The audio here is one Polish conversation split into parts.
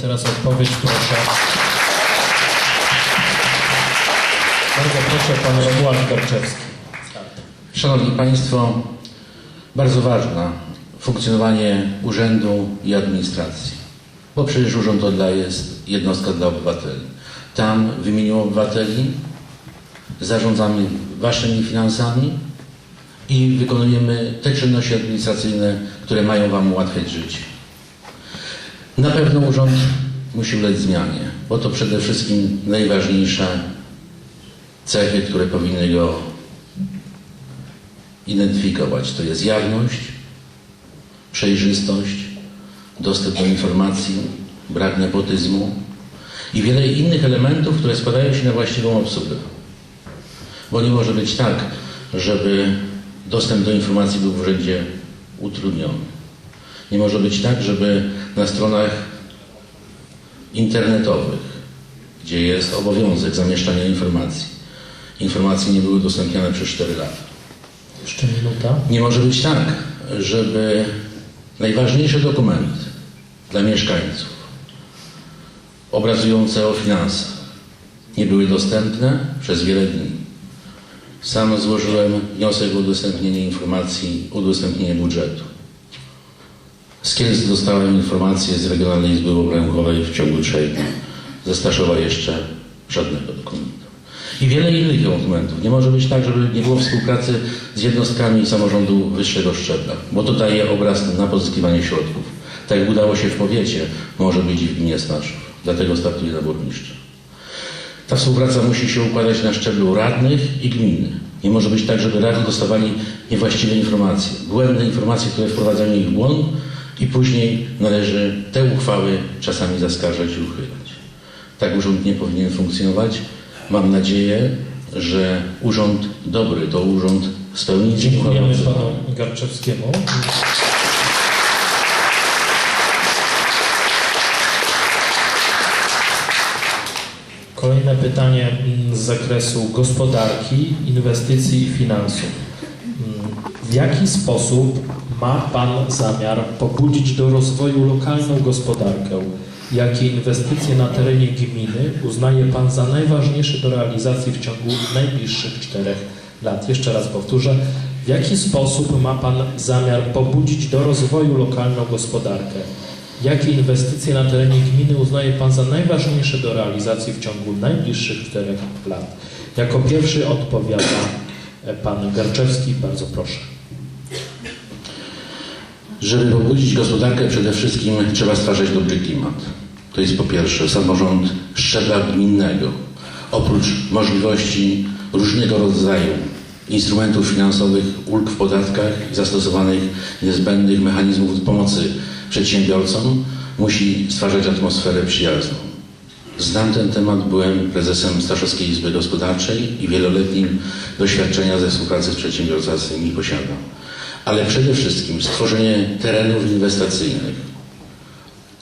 teraz odpowiedź proszę. Bardzo proszę, pan Romuald Garczewski. Szanowni Państwo, bardzo ważne funkcjonowanie urzędu i administracji, bo przecież urząd odda jest jednostka dla obywateli. Tam w imieniu obywateli zarządzamy Waszymi finansami i wykonujemy te czynności administracyjne, które mają Wam ułatwiać życie. Na pewno urząd musi ulec zmianie, bo to przede wszystkim najważniejsze cechy, które powinny go identyfikować. To jest jawność, przejrzystość, dostęp do informacji, brak nepotyzmu i wiele innych elementów, które składają się na właściwą obsługę. Bo nie może być tak, żeby dostęp do informacji był w urzędzie utrudniony. Nie może być tak, żeby na stronach internetowych, gdzie jest obowiązek zamieszczania informacji, informacje nie były udostępniane przez 4 lata. Jeszcze minuta. Nie może być tak, żeby najważniejsze dokumenty dla mieszkańców obrazujące o finansach nie były dostępne przez wiele dni. Sam złożyłem wniosek o udostępnienie informacji, udostępnienie budżetu. Z Kielc dostałem informację z Regionalnej Izby Obrębowej w ciągu trzech dni. Ze Staszowa jeszcze żadnego dokumentu. I wiele innych dokumentów. Nie może być tak, żeby nie było współpracy z jednostkami samorządu wyższego szczebla, bo to daje obraz na pozyskiwanie środków. Tak jak udało się w powiecie, może być i w gminie Staszów. Dlatego startuje na burmistrza. Ta współpraca musi się układać na szczeblu radnych i gminy. Nie może być tak, żeby radni dostawali niewłaściwe informacje, błędne informacje, które wprowadzają ich w błąd i później należy te uchwały czasami zaskarżać i uchylać. Tak urząd nie powinien funkcjonować. Mam nadzieję, że urząd dobry to urząd spełni Dziękujemy panu Garczewskiemu. Kolejne pytanie z zakresu gospodarki, inwestycji i finansów. W jaki sposób ma Pan zamiar pobudzić do rozwoju lokalną gospodarkę? Jakie inwestycje na terenie gminy uznaje Pan za najważniejsze do realizacji w ciągu najbliższych czterech lat? Jeszcze raz powtórzę. W jaki sposób ma Pan zamiar pobudzić do rozwoju lokalną gospodarkę? Jakie inwestycje na terenie gminy uznaje Pan za najważniejsze do realizacji w ciągu najbliższych czterech lat? Jako pierwszy odpowiada e, Pan Garczewski. Bardzo proszę. Żeby pobudzić gospodarkę, przede wszystkim trzeba stwarzać dobry klimat. To jest po pierwsze samorząd szczebla gminnego. Oprócz możliwości różnego rodzaju instrumentów finansowych, ulg w podatkach i zastosowanych niezbędnych mechanizmów pomocy przedsiębiorcom, musi stwarzać atmosferę przyjazną. Znam ten temat, byłem prezesem Staszowskiej Izby Gospodarczej i wieloletnim doświadczenia ze współpracy z przedsiębiorcami posiadam. Ale przede wszystkim stworzenie terenów inwestycyjnych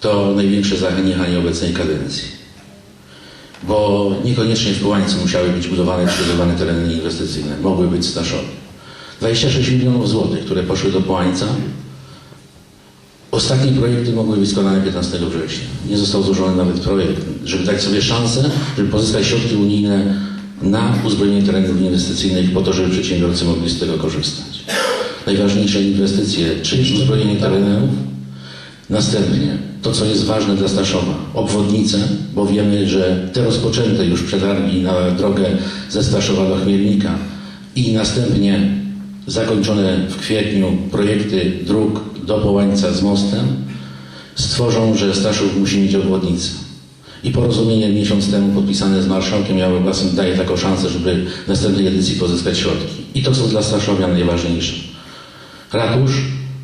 to największe zaniechanie obecnej kadencji. Bo niekoniecznie w Połańcu musiały być budowane przygotowane tereny inwestycyjne. Mogły być w Staszowie. 26 milionów złotych, które poszły do Połańca, Ostatnie projekty mogły być składane 15 września. Nie został złożony nawet projekt, żeby dać sobie szansę, żeby pozyskać środki unijne na uzbrojenie terenów inwestycyjnych po to, żeby przedsiębiorcy mogli z tego korzystać. Najważniejsze inwestycje, czyli uzbrojenie terenów, następnie to, co jest ważne dla Staszowa, obwodnice, bo wiemy, że te rozpoczęte już przetargi na drogę ze Staszowa do Chmielnika i następnie zakończone w kwietniu projekty dróg do Połańca z mostem stworzą, że Staszów musi mieć obwodnicę. I porozumienie miesiąc temu podpisane z marszałkiem Jarosławem daje taką szansę, żeby w następnej edycji pozyskać środki. I to są dla Staszowian najważniejsze. Ratusz,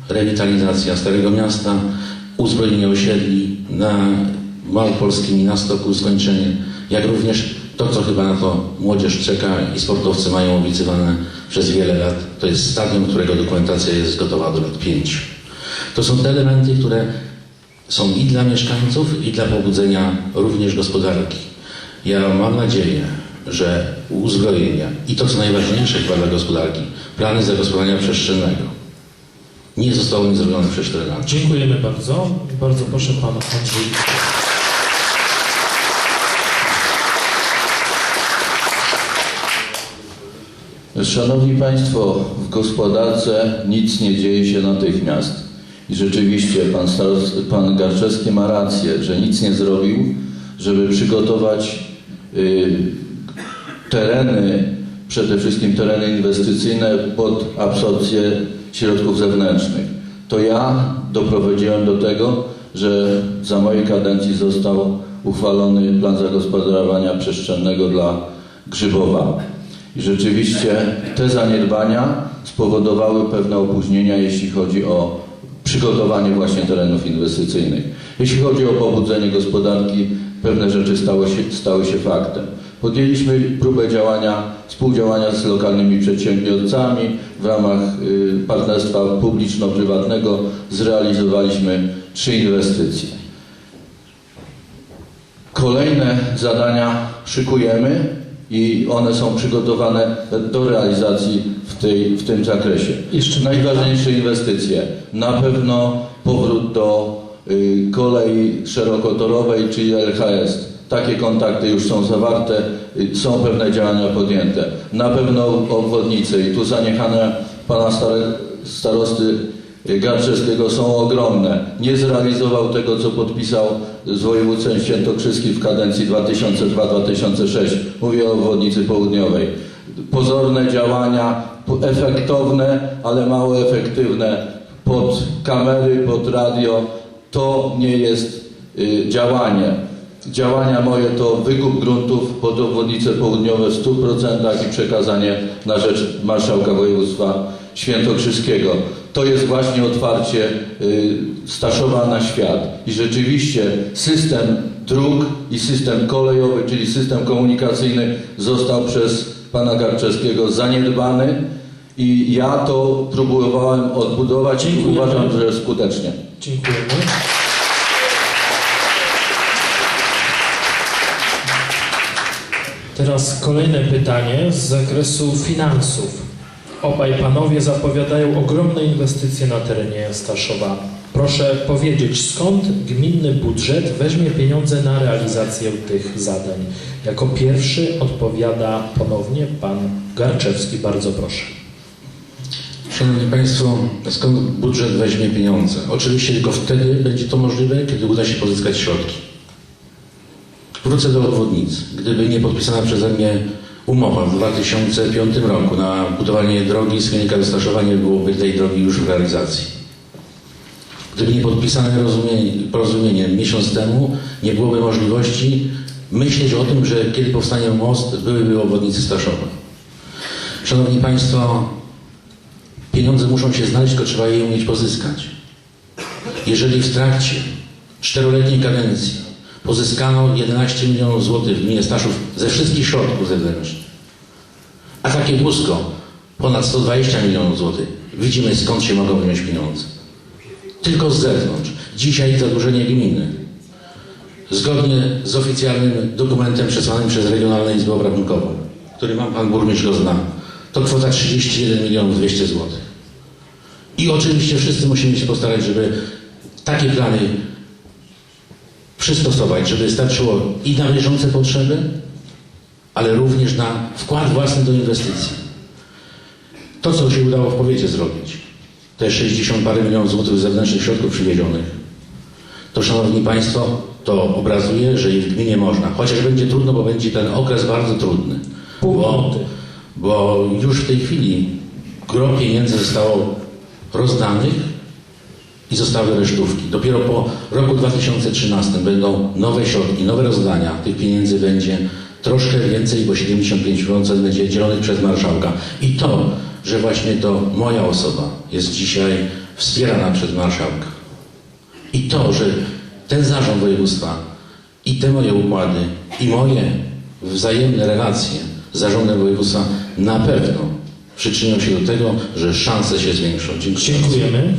rewitalizacja Starego Miasta, uzbrojenie osiedli na Małopolskim i na Stoku, skończenie, jak również to, co chyba na to młodzież czeka i sportowcy mają obiecywane przez wiele lat, to jest stadion, którego dokumentacja jest gotowa do lat 5. To są te elementy, które są i dla mieszkańców, i dla pobudzenia również gospodarki. Ja mam nadzieję, że uzbrojenia i to, co najważniejsze chyba dla gospodarki, plany zagospodarowania przestrzennego nie zostało nic zrobione przez 4 lata. Dziękujemy bardzo. Bardzo proszę Pan Andrzej. Szanowni Państwo, w gospodarce nic nie dzieje się natychmiast. I rzeczywiście pan, pan Garczewski ma rację, że nic nie zrobił, żeby przygotować y, tereny, przede wszystkim tereny inwestycyjne pod absorpcję środków zewnętrznych. To ja doprowadziłem do tego, że za mojej kadencji został uchwalony plan zagospodarowania przestrzennego dla Grzybowa. I rzeczywiście te zaniedbania spowodowały pewne opóźnienia, jeśli chodzi o przygotowanie właśnie terenów inwestycyjnych. Jeśli chodzi o pobudzenie gospodarki, pewne rzeczy stały się, stały się faktem. Podjęliśmy próbę działania, współdziałania z lokalnymi przedsiębiorcami. W ramach y, partnerstwa publiczno-prywatnego zrealizowaliśmy trzy inwestycje. Kolejne zadania szykujemy i one są przygotowane do realizacji w, tej, w tym zakresie. Jeszcze Najważniejsze inwestycje. Na pewno powrót do y, kolei szerokotorowej, czyli LHS. Takie kontakty już są zawarte, y, są pewne działania podjęte. Na pewno obwodnice i tu zaniechania pana starosty y, Garczewskiego są ogromne. Nie zrealizował tego, co podpisał z województwem świętokrzyskim w kadencji 2002-2006. Mówię o obwodnicy południowej. Pozorne działania, efektowne, ale mało efektywne pod kamery, pod radio. To nie jest y, działanie. Działania moje to wykup gruntów pod obwodnice południowe w 100% i przekazanie na rzecz marszałka województwa świętokrzyskiego. To jest właśnie otwarcie y, Staszowa na świat. I rzeczywiście system dróg i system kolejowy, czyli system komunikacyjny został przez pana Garczewskiego zaniedbany i ja to próbowałem odbudować i Dziękujemy. uważam, że skutecznie. Dziękujemy. Teraz kolejne pytanie z zakresu finansów. Obaj panowie zapowiadają ogromne inwestycje na terenie Staszowa. Proszę powiedzieć, skąd gminny budżet weźmie pieniądze na realizację tych zadań? Jako pierwszy odpowiada ponownie pan Garczewski. Bardzo proszę. Szanowni Państwo, skąd budżet weźmie pieniądze? Oczywiście tylko wtedy będzie to możliwe, kiedy uda się pozyskać środki. Wrócę do obwodnicy. Gdyby nie podpisana przeze mnie umowa w 2005 roku na budowanie drogi z Chemika do Staszowa, byłoby tej drogi już w realizacji. Gdyby nie podpisane rozumienie, porozumienie miesiąc temu, nie byłoby możliwości myśleć o tym, że kiedy powstanie most, byłyby obwodnicy Staszowa. Szanowni Państwo, Pieniądze muszą się znaleźć, tylko trzeba je umieć pozyskać. Jeżeli w trakcie czteroletniej kadencji pozyskano 11 milionów złotych w gminie Staszów ze wszystkich środków zewnętrznych, a takie wózko ponad 120 milionów złotych, widzimy skąd się mogą wziąć pieniądze. Tylko z zewnątrz. Dzisiaj zadłużenie gminy. Zgodnie z oficjalnym dokumentem przesłanym przez Regionalną Izbę Obrachunkową, który mam pan burmistrz go zna, to kwota 31 milionów 200 złotych. I oczywiście wszyscy musimy się postarać, żeby takie plany przystosować, żeby starczyło i na bieżące potrzeby, ale również na wkład własny do inwestycji. To, co się udało w powiecie zrobić, te 60 parę milionów złotych zewnętrznych środków przywiezionych, to Szanowni Państwo, to obrazuje, że i w gminie można. Chociaż będzie trudno, bo będzie ten okres bardzo trudny. Bo, bo już w tej chwili gro pieniędzy zostało rozdanych i zostały resztówki. Dopiero po roku 2013 będą nowe środki, nowe rozdania. Tych pieniędzy będzie troszkę więcej, bo 75% będzie dzielonych przez marszałka. I to, że właśnie to moja osoba jest dzisiaj wspierana przez marszałka. I to, że ten zarząd województwa i te moje układy i moje wzajemne relacje z zarządem województwa na pewno przyczynią się do tego, że szanse się zwiększą. Dziękuję. Dziękujemy.